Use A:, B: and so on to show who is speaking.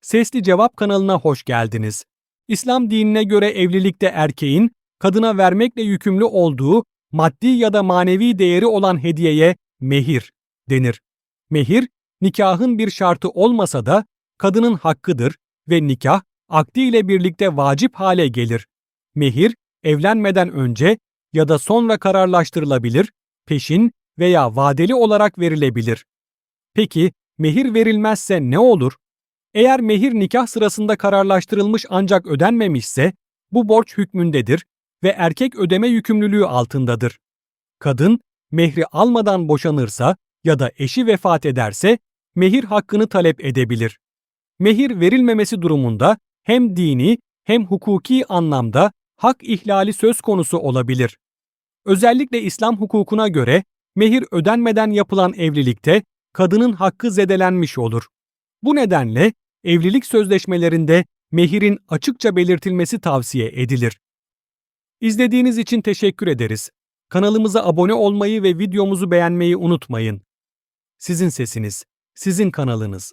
A: Sesli Cevap kanalına hoş geldiniz. İslam dinine göre evlilikte erkeğin kadına vermekle yükümlü olduğu maddi ya da manevi değeri olan hediyeye mehir denir. Mehir, nikahın bir şartı olmasa da kadının hakkıdır ve nikah akdi ile birlikte vacip hale gelir. Mehir, evlenmeden önce ya da sonra kararlaştırılabilir, peşin veya vadeli olarak verilebilir. Peki, mehir verilmezse ne olur? Eğer mehir nikah sırasında kararlaştırılmış ancak ödenmemişse, bu borç hükmündedir ve erkek ödeme yükümlülüğü altındadır. Kadın, mehri almadan boşanırsa ya da eşi vefat ederse, mehir hakkını talep edebilir. Mehir verilmemesi durumunda hem dini hem hukuki anlamda hak ihlali söz konusu olabilir. Özellikle İslam hukukuna göre mehir ödenmeden yapılan evlilikte kadının hakkı zedelenmiş olur. Bu nedenle evlilik sözleşmelerinde mehirin açıkça belirtilmesi tavsiye edilir. İzlediğiniz için teşekkür ederiz. Kanalımıza abone olmayı ve videomuzu beğenmeyi unutmayın. Sizin sesiniz, sizin kanalınız.